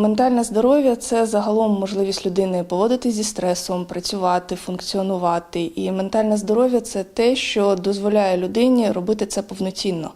Ментальне здоров'я це загалом можливість людини поводитись зі стресом, працювати, функціонувати. І ментальне здоров'я це те, що дозволяє людині робити це повноцінно.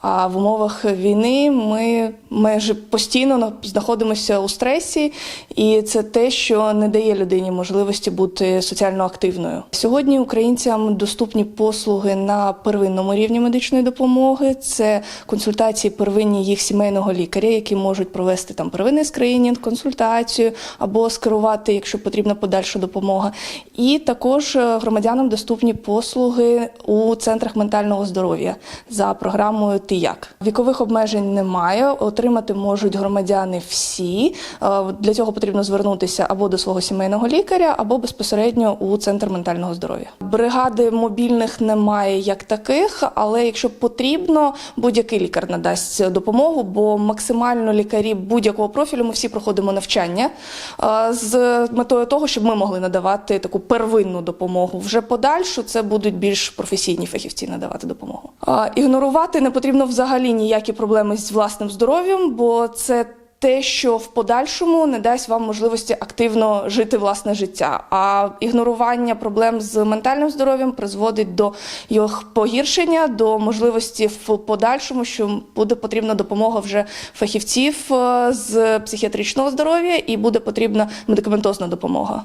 А в умовах війни ми майже постійно на- знаходимося у стресі, і це те, що не дає людині можливості бути соціально активною. Сьогодні українцям доступні послуги на первинному рівні медичної допомоги. Це консультації первинні їх сімейного лікаря, які можуть провести там первинний скринінг, консультацію або скерувати, якщо потрібна подальша допомога. І також е, громадянам доступні послуги у центрах ментального здоров'я за програмою Ти як вікових обмежень немає. Отримати можуть громадяни всі. Е, Для цього потрібно звернутися або до свого сімейного лікаря, або безпосередньо у центр ментального здоров'я. Бригади мобільних немає як таких, але якщо потрібно, будь-який лікар надасть допомогу, бо максимально лікарі будь-якого профілю ми всі проходимо навчання е, з метою того, щоб ми могли надавати таку первинну допомогу. Вже подальшу це будуть більш професійні фахівці надавати допомогу. Ігнорувати не потрібно взагалі ніякі проблеми з власним здоров'ям, бо це те, що в подальшому не дасть вам можливості активно жити власне життя. А ігнорування проблем з ментальним здоров'ям призводить до його погіршення, до можливості в подальшому, що буде потрібна допомога вже фахівців е, з психіатричного здоров'я і буде потрібна медикаментозна допомога.